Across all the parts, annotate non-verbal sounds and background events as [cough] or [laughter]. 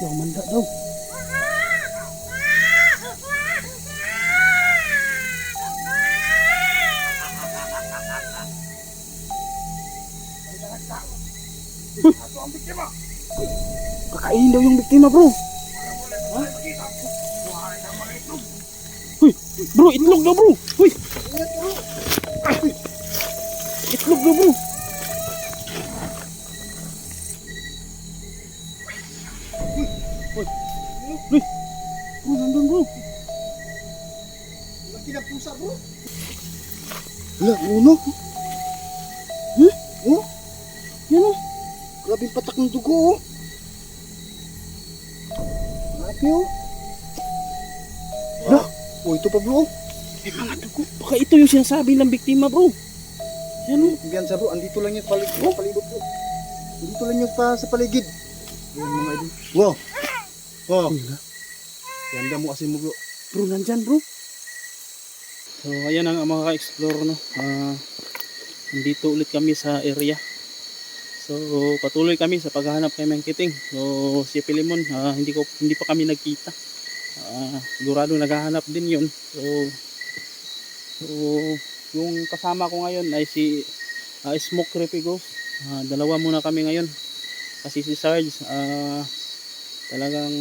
Daw, manda daw. Kakainin daw yung biktima, bro. Uy, bro, itlog daw, bro. Uy. Itlog daw, bro. Grabe yung patak ng dugo oh. Grabe oh. Oh, ito pa bro. May mga dugo. Baka ito yung sinasabi ng biktima, bro. Yan oh. Kumbiyansa bro, andito lang yung paligid. Oh? Palibot bro. Andito lang yung pa sa paligid. Ayun mga idol. Wow. Wow. Ganda mo kasi mo bro. Bro, nandyan, bro. So, ayan ang mga ka-explore, no. Ah, nandito ulit kami sa area. So, patuloy kami sa paghahanap kay Mang Kiting. So, si Pilimon, ah, hindi ko hindi pa kami nagkita. Ah, sigurado naghahanap din 'yon. So, so yung kasama ko ngayon ay si ah, Smoke Ghost. Ah, dalawa muna kami ngayon. Kasi si Sarge, ah, talagang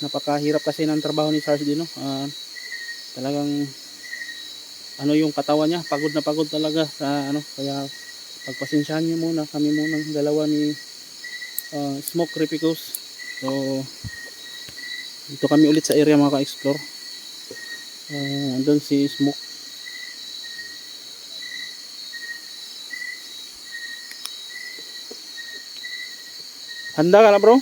napakahirap kasi ng trabaho ni Sarge din, no? Ah, talagang ano yung katawan niya, pagod na pagod talaga sa ano, kaya pagpasensyahan niyo muna kami muna ng dalawa ni ah, Smoke Ghost. So dito kami ulit sa area mga ka-explore. Uh, andun si Smoke. Handa ka na bro?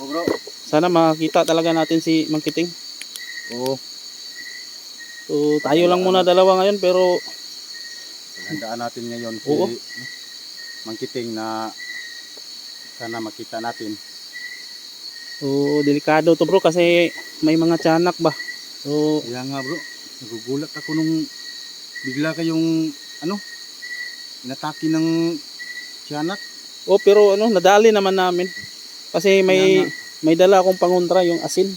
Oh bro. Sana makita talaga natin si Mang Kiting. Oo. So tayo lang muna dalawa ngayon pero Handaan natin ngayon si Oo. Mangkiting na sana makita natin. so delikado to bro kasi may mga tiyanak ba. So Kaya nga bro, nagugulat ako nung bigla kayong ano, inatake ng tiyanak. oh pero ano nadali naman namin. Kasi may nga. may dala akong pangontra yung asin.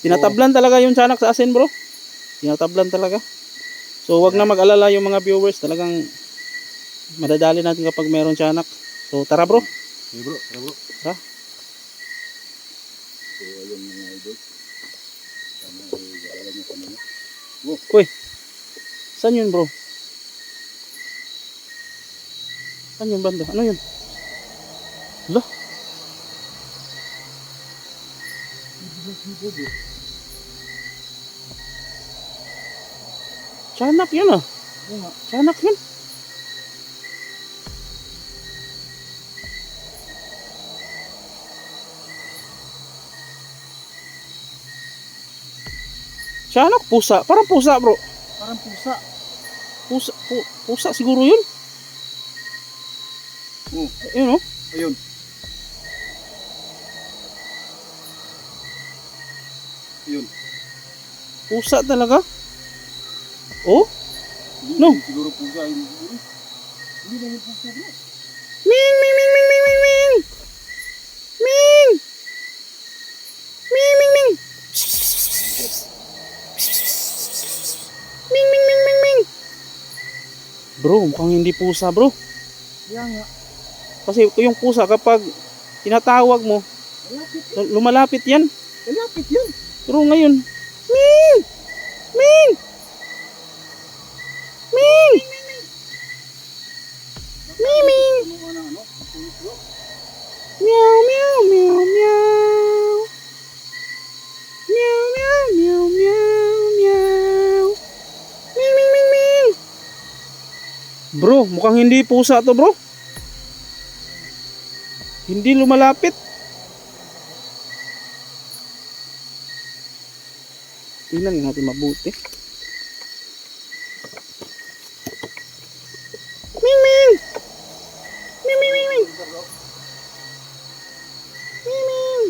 Tinatablan talaga yung tiyanak sa asin bro. Tinatablan talaga. So wag na mag-alala yung mga viewers talagang madadali natin kapag mayroong tiyanak. So tara bro. Hey bro, tara bro. Tara. So ayun mga idol. Sana ay gawin niyo sa mga. Uy. Saan yun bro? Saan yun banda? Ano yun? Hala? Tiyanak yun ah. Tiyanak yun. Tiyanak, pusa. Parang pusa bro. Parang pusa. Pusa, pu- pusa siguro yun. Oh, Ayun oh. ayun. Ayun. Pusa talaga. Oh? No. Siguro pusa. Hindi, na yung pusa bro. Ming, ming, ming, ming, ming, ming, ming. Ming. Ming, ming, ming. Ming, ming, ming, ming, ming. Bro, mukhang hindi pusa bro. Kaya nga. Kasi yung pusa kapag tinatawag mo, Malapit. l- lumalapit yan. Malapit yun. Pero ngayon, Ming! Ming! Ming! Ming! Nga na? Pulis bro. Meow, meow, meow, meow. Meow, meow, meow, meow, meow. Ming, ming, ming, ming. Bro, mukhang hindi pusa to bro. Hindi lumalapit. Tingnan natin mabuti. Ming, ming. Ming, ming, ming, ming. Ming!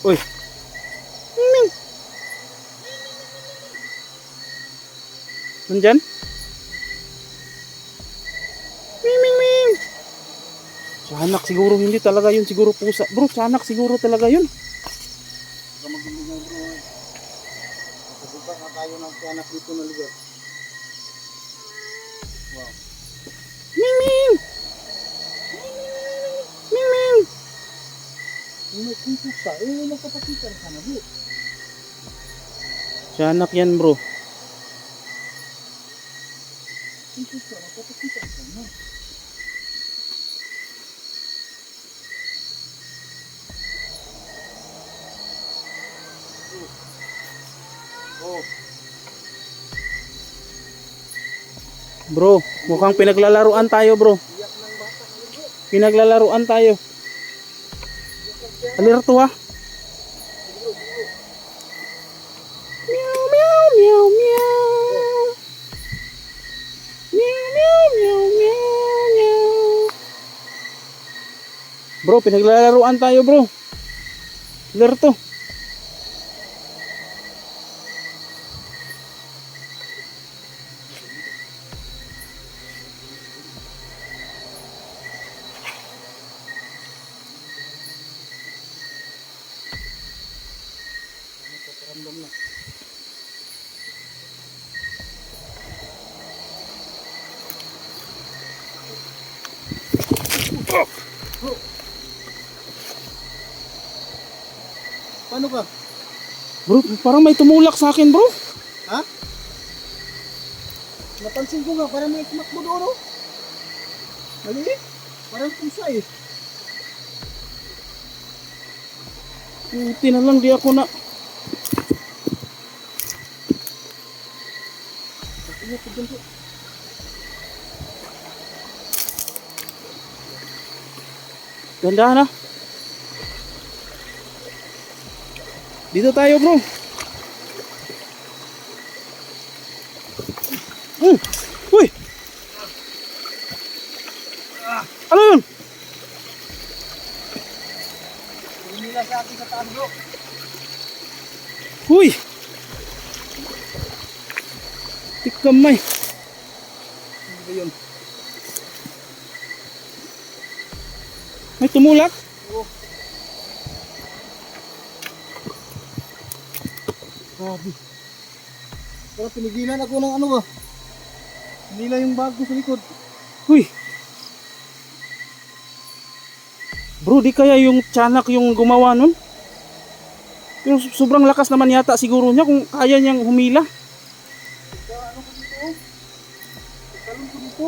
Uy! Ming! Nandyan? Ming, ming, ming! Tiyanak siguro, hindi talaga yun siguro pusa. Bro, tiyanak siguro talaga yun. Baka magulo na bro. Nakabuka na tayo ng tiyanak dito na lugar. Kumpuk sa, eh, may nagpapakitan ka na bro. Tiyanak yan bro. Kumpuk sa, nagpapakitan ka na. Oh, Bro, mukhang pinaglalaruan tayo bro. Pinaglalaruan tayo. Alerto ah. Meow, meow, meow, meow. Meow, meow, meow, meow, meow. Bro, pinaglalaruan tayo bro. Alerto. Pakiramdam Bro, parang may tumulak sa akin bro. Ha? Napansin ko nga, parang may tumakbo doon, oh. Maliit. Parang pusa eh. Buti na lang di ako na. Ano ko dun, bro? Ganda na. Dito tayo bro. Hmm. Uy! Ano yun? Nila sa akin sa taas, bro. Uy! Tikamay. Ano ba yun? May tumulak? Grabe. Pero pinigilan ako ng ano ba? Nila yung bag ko sa likod. Uy! Bro, di kaya yung tiyanak yung gumawa nun? Pero sobrang lakas naman yata siguro niya kung kaya niyang humila. Ano ko dito? Talon ko dito.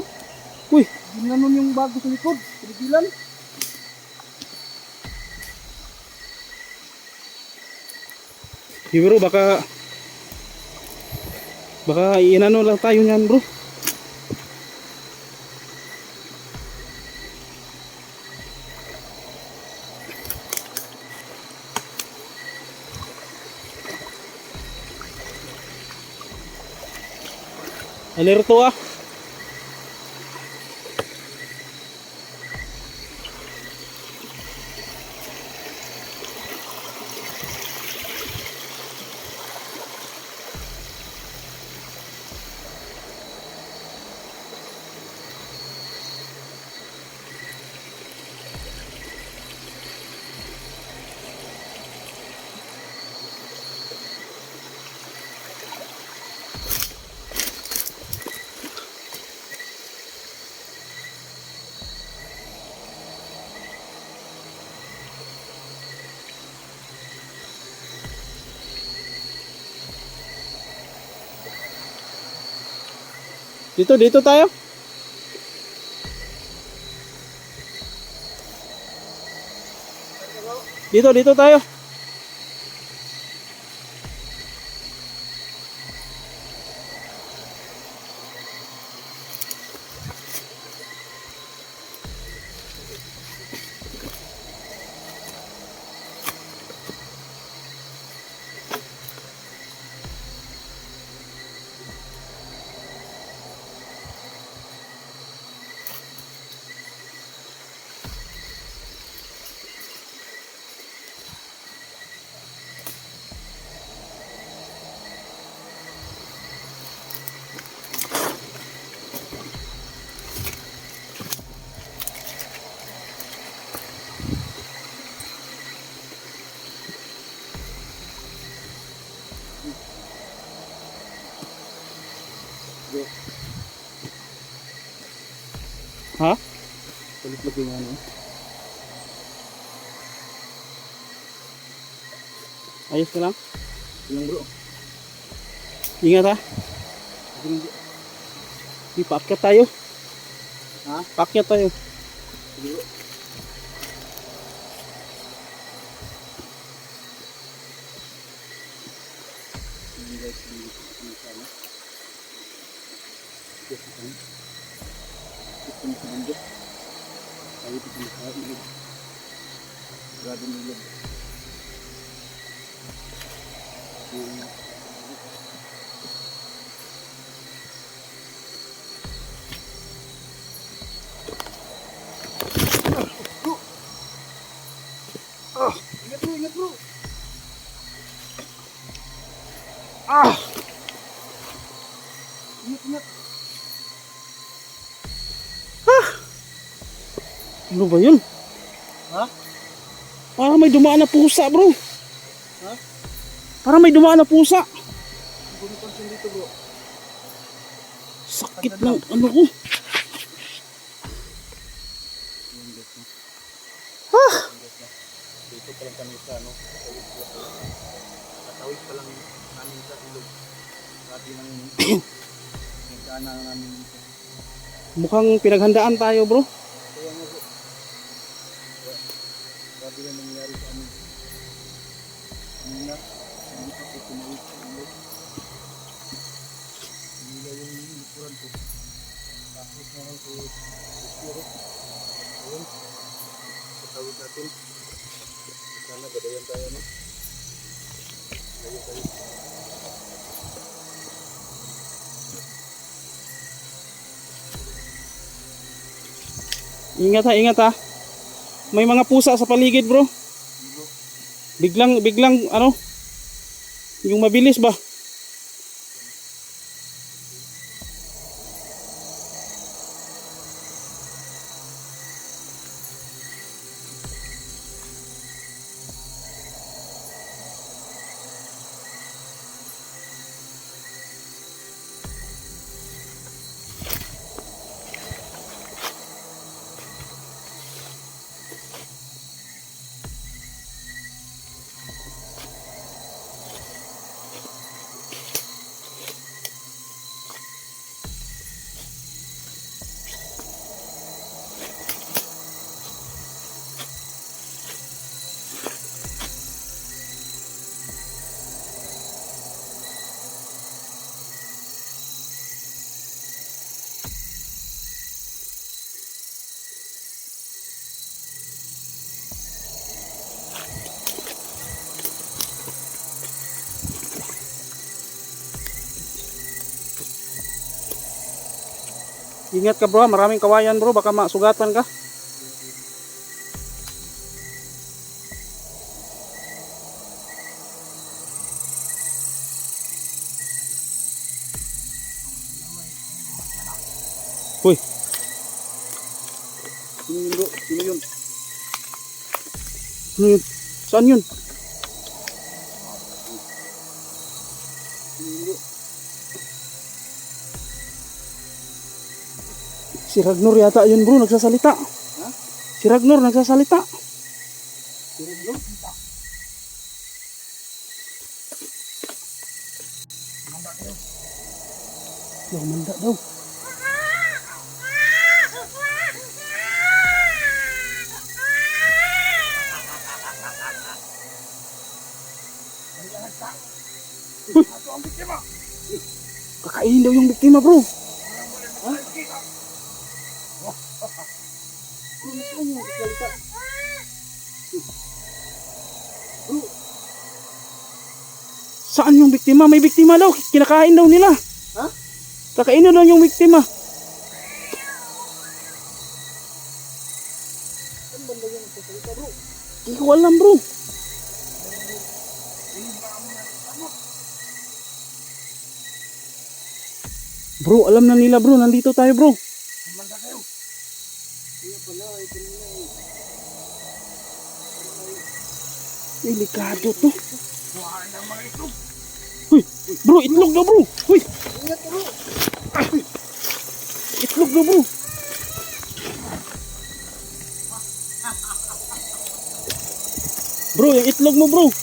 Uy! Ginanon yung bag ko sa likod. Pinigilan. Bro, baka baka inano lang tayo niyan bro. Alerto ah. Dito, dito tayo. Dito, dito tayo. Palit-lag yung ano. Ayos ka lang. Ilang bro. Ingat ha. Di paakyat tayo. Ha? Paakyat tayo. Sige bro. Ano ba yun? Ha? Parang may dumaan na pusa bro. Ha? Parang may dumaan na pusa. Napansin dito bro. Sakit ng ano ko. No? Ah! Dito pa lang kami sa ano. Tawid pa lang namin sa ilog. Grabe ng [clears throat] nagdaanan namin dito. Mukhang pinaghandaan tayo bro. Tumawid sa. Ingat ha, ingat ha. May mga pusa sa paligid. Bro, Biglang, biglang ano. Yung mabilis ba? Ingat ka bro, maraming kawayan bro, baka masugatan ka. Uy, sino yun bro? Sino yun? ano yun? Saan yun? Si Ragnar yata yun bro, nagsasalita. Ha? Si Ragnar nagsasalita. Sino yun bro? Daw, manda daw. Kakainin daw yung biktima bro. Saan yung biktima? May biktima daw. Kinakain daw nila. Ha? Kakainin daw yung biktima. Hindi ko alam bro. Bro, alam na nila bro. Nandito tayo bro. Delikado to. Uy, bro, itlog na bro. Uy. Itlog na bro. Bro, yung itlog mo bro.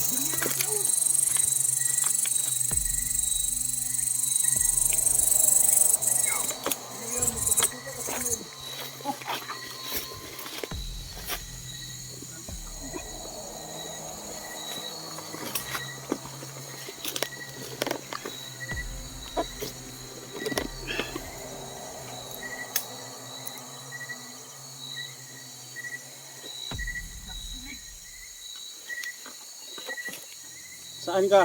Saan ka?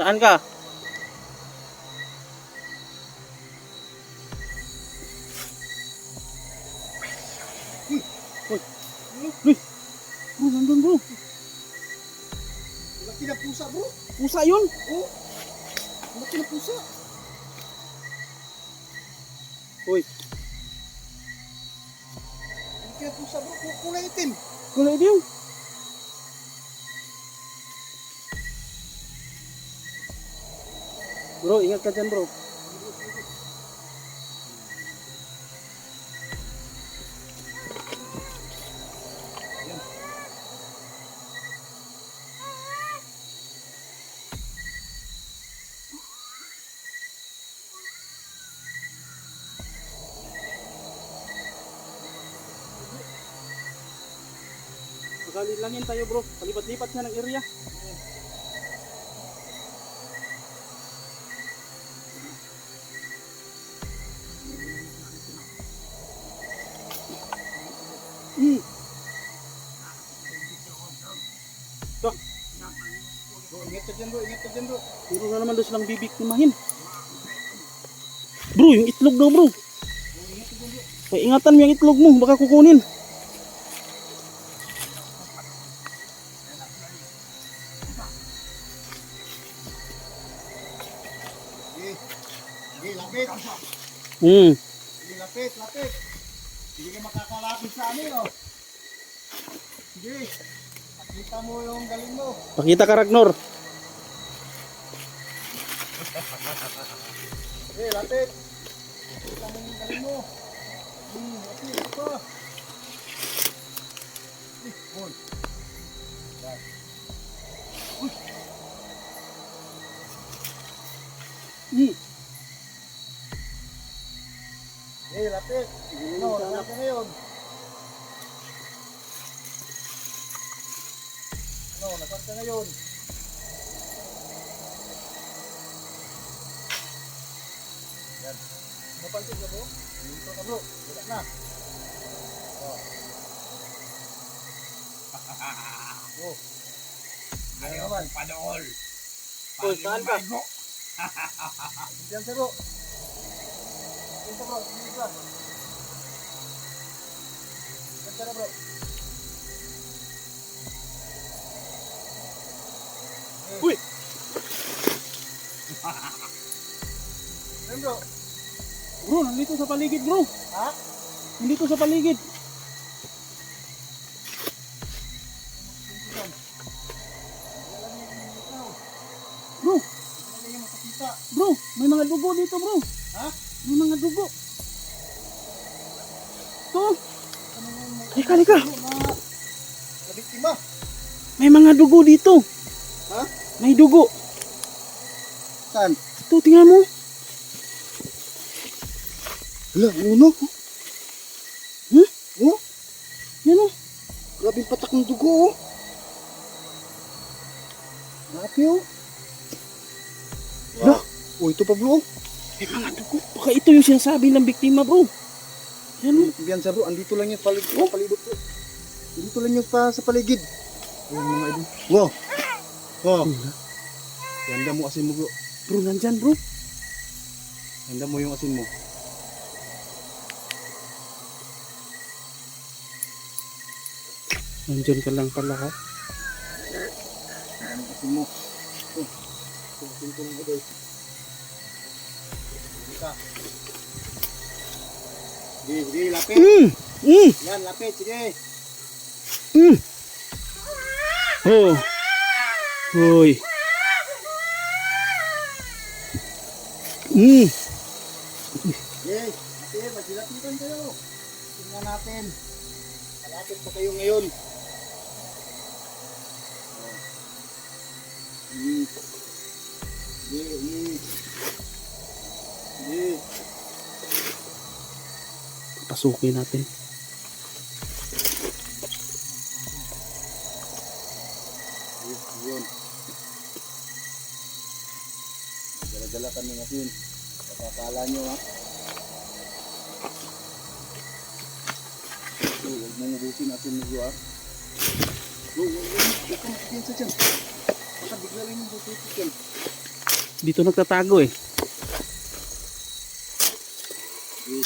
Saan ka? Uy! Uy! Uy! Bro, nandun bro. Laki na pusa bro. Pusa yun. Oh. Laki na pusa. Bro, ingat ka dyan bro. Magalilangin tayo bro. Palipat-lipat na ng area. Ito, Bro, ingat ka dyan bro. Ingat ka dyan bro. puro na naman doon silang bibiktimahin. Bro, yung itlog daw bro. Kaya ingatan mo yung itlog mo, baka kukunin. Hmm. Lapit, lapit. Hindi ka makakalapit sa amin oh. Sige. Pakita mo yung galing mo. Pakita ka Ragnar. Sige, lapit. Pakita mo yung galing mo. Hmm, lapit. Ito. Eh, boy. Saan ka? Diyan sa bro. Dito bro. Dito ka. Diyan ka na bro. Eh. Uy! Ayun bro. Bro, nandito sa paligid bro. Ha? Nandito sa paligid. Bro, Wala yung makakita. bro, may mga dugo dito bro. Ha? May mga dugo. To. Halika, halika. May mga dugo dito. Ha? May dugo. Saan? Ito, tingnan mo. Wala, uno. Hmm? Oh, Yan o. grabe yung patak ng dugo oh. Grabe oh. Wala. Oh, ito pa bro. May mga dugo. Baka ito yung sinasabi ng biktima bro. Yan o. Biyan sa bro, andito lang yung paligid. Oh, palibot bro. Andito lang yung pa sa paligid. Ayun mga idol. Wow. Wow. Ganda mo asin mo bro. Bro, nandyan bro. Ganda mo yung asin mo. Nandyan ka lang pala ha. Asin mo. Oh. Ito, asin ko ng idol. Sige, sige, lapit. Mm. Mm. Yan, lapit, sige. Mm. Oh. Hoy. Mm. Sige, sige, magsilapitan kayo. Tingnan natin. Malapit pa kayo ngayon. Oh. Mm. Sige, mm. Pasukin natin. Yun. Dala-dala kami ngayon. Kapapala nyo ha. Huwag mong ubusin natin nyo ha. Huwag kang makikinsa dyan. Baka bigla rin yung bututot yan. Dito nagtatago eh.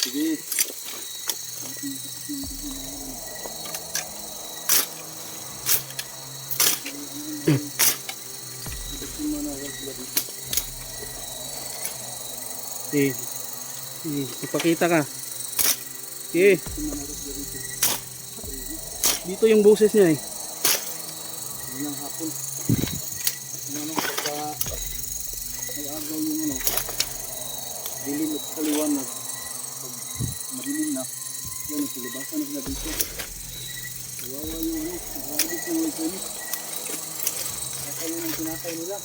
Sige. Eh. Eh, ipakita ka. Eh, dito yung boses niya eh. Ilang hapon. Yung ano, pagka nag-agaw yung ano, dilim at kaliwanag. Pag madilim na, yan, silibasan na sila dito. Kawawa yung ano, nakakabit ng electronic. Kaya yun ang tinatay nila.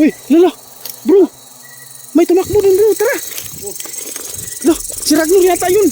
Uy, lala! Bro! May tumakbo dun bro, tara! Oh, Lo, si Ragnar yata yun!